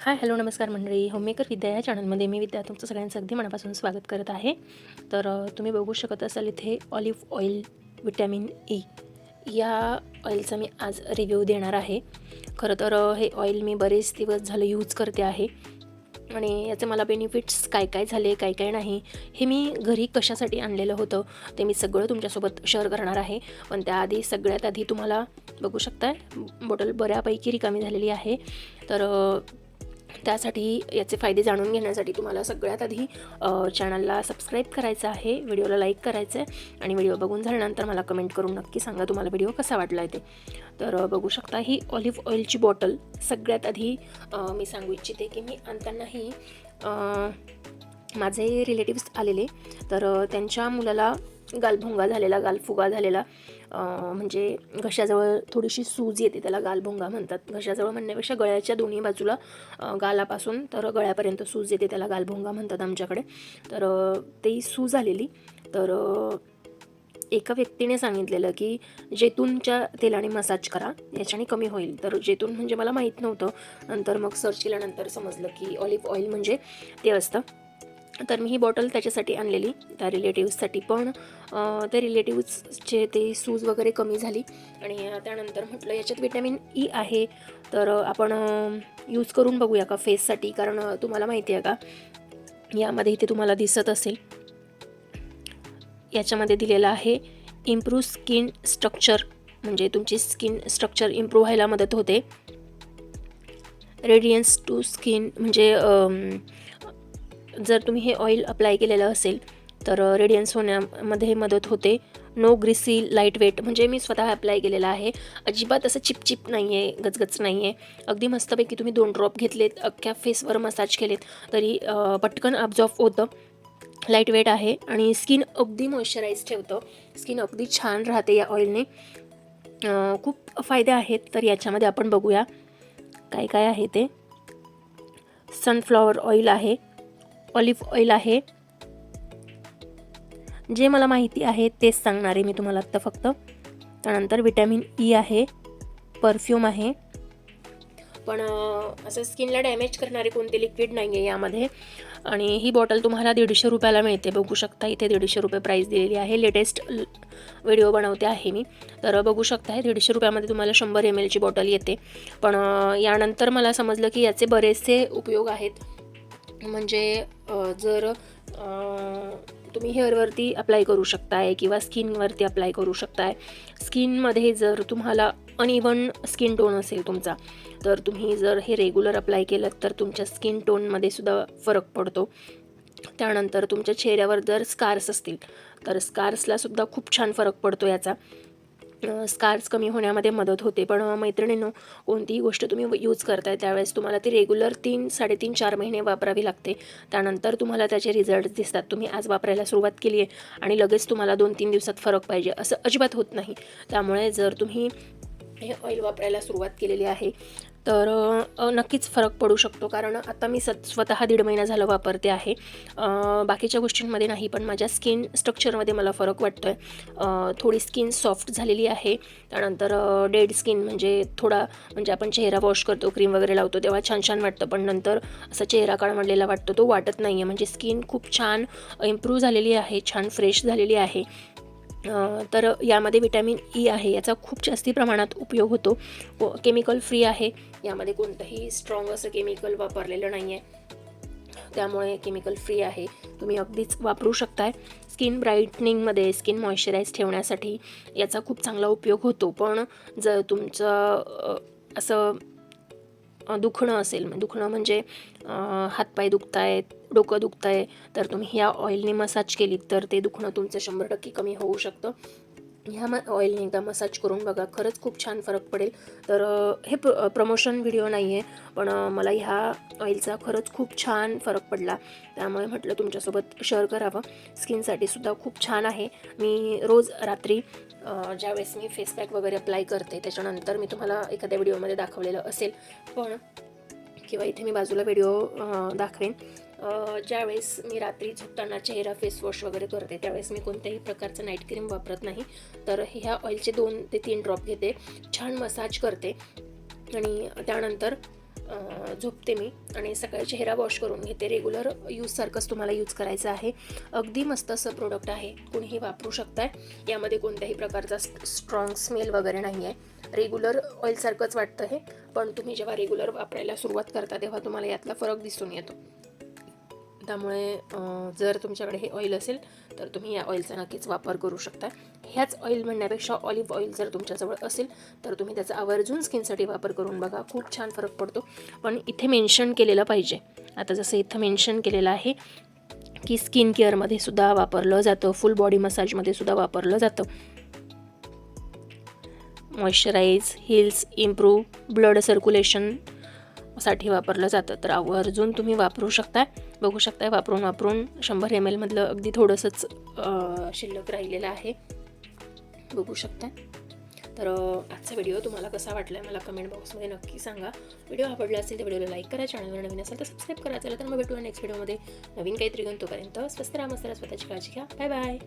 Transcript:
Hi hello नमस्कार मंडळी. Homemaker विद्या या चॅनलमध्ये मी विद्या तुमचं सगळ्यांचं अगदी मनापासून स्वागत करत आहे. तर तुम्ही बघू शकत असाल इथे ऑलिव्ह ऑइल विटॅमिन ई. या ऑइलचा मी आज रिव्ह्यू देणार आहे. खरं तर हे ऑइल मी बरेच दिवस झालं यूज करते आहे. आणि याचे मला बेनिफिट्स काय काय झाले काय काय नाही हे मी घरी कशासाठी आणलेलं होतं ते मी सगळं तुमच्यासोबत शेअर करणार आहे. पण त्याआधी सगळ्यात आधी तुम्हाला बघू शकताय बॉटल बऱ्यापैकी रिकामी झालेली आहे. तर त्यासाठी याचे फायदे जाणून घेण्यासाठी तुम्हाला सगळ्यात आधी चॅनलला सबस्क्राईब करायचं आहे व्हिडिओला लाईक करायचं आहे आणि व्हिडिओ बघून झाल्यानंतर मला कमेंट करून नक्की सांगा तुम्हाला व्हिडिओ कसा वाटला आहे ते. तर बघू शकता ही ऑलिव्ह ऑइलची बॉटल सगळ्यात आधी मी सांगू इच्छिते की मी आणतानाही माझे रिलेटिव्स आलेले. तर त्यांच्या मुलाला गालभोंगा झालेला गालफुगा झालेला. म्हणजे घशाजवळ थोडीशी सूज येते त्याला गालभोंगा म्हणतात. घशाजवळ म्हणण्यापेक्षा गळ्याच्या दोन्ही बाजूला गालापासून तर गळ्यापर्यंत सूज येते त्याला गालभोंगा म्हणतात आमच्याकडे. तर अ, ती सूज आलेली. तर एका व्यक्तीने सांगितलेलं की जेतूनच्या तेलाने मसाज करा याच्याने कमी होईल. तर जेतून म्हणजे मला माहीत नव्हतं. नंतर मग सर्च केल्यानंतर समजलं की ऑलिव्ह ऑइल म्हणजे ते असतं. तर मी ही बॉटल त्याच्यासाठी आणलेली त्या रिलेटिव्ससाठी पण. त्या रिलेटिव्सचे ते सूज वगैरे कमी झाली आणि त्यानंतर म्हटलं याच्यात विटॅमिन ई आहे तर आपण यूज करून बघूया का फेससाठी कारण तुम्हाला माहिती आहे का यामध्ये इथे तुम्हाला दिसत असेल. याच्यामध्ये दिलेलं आहे इम्प्रूव्ह स्किन स्ट्रक्चर म्हणजे तुमची स्किन स्ट्रक्चर इम्प्रूव्ह व्हायला मदत होते. रेडियन्स टू स्किन म्हणजे जर तुम्ही हे ऑइल अप्लाय केलेलं असेल तर रेडियन्स होण्यामध्ये मदत होते. नो ग्रिसी लाइट वेट म्हणजे मी स्वतः अप्लाय केलेलं आहे. अजिबात असं चिपचिप नाही आहे गचगच नाही आहे अगदी मस्तपैकी तुम्ही दोन ड्रॉप घेतलेत अख्ख्या फेसवर मसाज केलेत तरी पटकन अब्झॉर्ब होतं. लाइट वेट आहे आणि स्किन अगदी मॉइश्चराईज ठेवतं. स्किन अगदी छान राहते या ऑइलने खूप फायदे आहेत तर याच्यामध्ये आपण बघूया. काय काय आहे ते? सनफ्लॉवर ऑइल आहे. ऑलिव्ह ऑइल आहे. जे मला माहिती आहे तेच सांगणार आहे मी तुम्हाला आत्ता फक्त. त्यानंतर विटॅमिन ई आहे. परफ्यूम आहे. पण असं स्किनला डॅमेज करणारे कोणते लिक्विड नाही आहे यामध्ये. आणि ही बॉटल तुम्हाला दीडशे रुपयाला मिळते. बघू शकता इथे दीडशे रुपये प्राईस दिलेली आहे. लेटेस्ट व्हिडिओ बनवते आहे मी. तर बघू शकता हे दीडशे रुपयामध्ये तुम्हाला शंभर एम एलची बॉटल येते. पण यानंतर मला समजलं की याचे बरेचसे उपयोग आहेत. म्हणजे जर तुम्ही हेअरवरती अप्लाय करू शकताय किंवा स्किनवरती अप्लाय करू शकताय. स्किनमध्ये जर तुम्हाला अनइवन स्किन टोन असेल तुमचा तर तुम्ही जर हे रेग्युलर अप्लाय केलं तर तुमच्या स्किन टोनमध्ये सुद्धा फरक पडतो. त्यानंतर तुमच्या चेहऱ्यावर जर स्कार्स असतील तर स्कार्सला सुद्धा खूप छान फरक पडतो याचा. स्कार्स कमी होण्यामध्ये मदत होते. पण मैत्रिणींनो कोणतीही गोष्ट तुम्ही यूज करताय त्यावेळेस तुम्हाला ती रेग्युलर तीन साडेतीन चार महिने वापरावी लागते. त्यानंतर तुम्हाला त्याचे रिझल्ट दिसतात. तुम्ही आज वापरायला सुरुवात केली आहे आणि लगेच तुम्हाला दोन तीन दिवसात फरक पाहिजे असं अजिबात होत नाही. त्यामुळे जर तुम्ही हे ऑइल वापरायला सुरुवात केलेली आहे तर नक्कीच फरक पडू शकतो. कारण आता मी सत स्वतः दीड महिना झालं वापरते आहे. बाकीच्या गोष्टींमध्ये नाही पण माझ्या स्किन स्ट्रक्चरमध्ये मला फरक वाटतो आहे थोडी स्किन सॉफ्ट झालेली आहे. त्यानंतर डेड स्किन म्हणजे थोडा म्हणजे आपण चेहरा वॉश करतो क्रीम वगैरे लावतो तेव्हा छान छान वाटतं. पण नंतर असा चेहरा काळमडलेला वाटतो तो वाटत नाही आहे म्हणजे स्किन खूप छान इम्प्रूव्ह झालेली आहे छान फ्रेश झालेली आहे. तर यामध्ये विटॅमिन ई आहे याचा खूप जास्ती प्रमाणात उपयोग होतो. केमिकल फ्री आहे यामध्ये कोणतंही स्ट्रॉंग असं केमिकल वापरलेलं नाही आहे त्यामुळे केमिकल फ्री आहे. तुम्ही अगदीच वापरू शकताय. स्किन ब्राईटनिंगमध्ये स्किन मॉइश्चराईज ठेवण्यासाठी याचा खूप चांगला उपयोग होतो. पण जर तुमचं असं दुखणं असेल. दुखणं म्हणजे हातपाय दुखत आहेत डोकं दुखत आहे तर तुम्ही ह्या ऑइलने मसाज केलीत तर ते दुखणं तुमचं शंभर टक्के कमी होऊ शकतं. ह्या म ऑइलने एकदा मसाज करून बघा. खरंच खूप छान फरक पडेल. तर हे प्र प्रमोशन व्हिडिओ नाही आहे पण मला ह्या ऑइलचा खरंच खूप छान फरक पडला. त्यामुळे म्हटलं तुमच्यासोबत शेअर करावं. स्किनसाठी सुद्धा खूप छान आहे. मी रोज रात्री ज्यावेळेस मी फेस पॅक वगैरे अप्लाय करते त्याच्यानंतर मी तुम्हाला एखाद्या व्हिडिओमध्ये दाखवलेलं असेल. पण किंवा इथे मी बाजूला व्हिडिओ दाखवेन. ज्यावेळेस मी रात्री झोपताना चेहरा फेसवॉश वगैरे करते त्यावेळेस मी कोणत्याही प्रकारचं नाईट क्रीम वापरत नाही. तर ह्या ऑइलचे दोन ते तीन ड्रॉप घेते छान मसाज करते आणि त्यानंतर झोपते मी आणि सकाळी चेहरा वॉश करून घेते. रेग्युलर यूजसारखंच तुम्हाला यूज करायचं आहे. अगदी मस्त असं प्रोडक्ट आहे. कुणीही वापरू शकताय. यामध्ये कोणत्याही प्रकारचा स्ट्रॉंग स्मेल वगैरे नाही आहे. रेग्युलर ऑइलसारखंच वाटतं हे. पण तुम्ही जेव्हा रेग्युलर वापरायला सुरुवात करता तेव्हा तुम्हाला यातला फरक दिसून येतो. त्यामुळे जर तुमच्याकडे हे ऑइल असेल तर तुम्ही या ऑइलचा नक्कीच वापर करू शकता. ह्याच ऑइल म्हणण्यापेक्षा ऑलिव्ह ऑइल जर तुमच्याजवळ असेल तर तुम्ही त्याचा आवर्जून स्किनसाठी वापर करून बघा. खूप छान फरक पडतो. पण इथे मेन्शन केलेलं पाहिजे. आता जसं इथं मेन्शन केलेलं आहे की स्किन केअरमध्ये सुद्धा वापरलं जातं. फुल बॉडी मसाजमध्ये सुद्धा वापरलं जातं. Moisturise heels improve blood circulation साठी वापरलं जातं. तर आवर्जून तुम्ही वापरू शकताय. बघू शकताय वापरून वापरून शंभर एम एलमधलं अगदी थोडंसंच शिल्लक राहिलेलं आहे. बघू शकताय. तर आजचा व्हिडिओ तुम्हाला कसा वाटला आहे मला कमेंट बॉक्समध्ये नक्की सांगा. व्हिडिओ आवडला असेल तर व्हिडिओला लाईक करा चॅनलवर नवीन असेल तर सबस्क्राईब करा. चला तर मग भेटूया नेक्स्ट व्हिडिओमध्ये नवीन काहीतरी घेऊन तोपर्यंत स्वस्त राहा मस्त स्वतःची काळजी घ्या. Bye bye.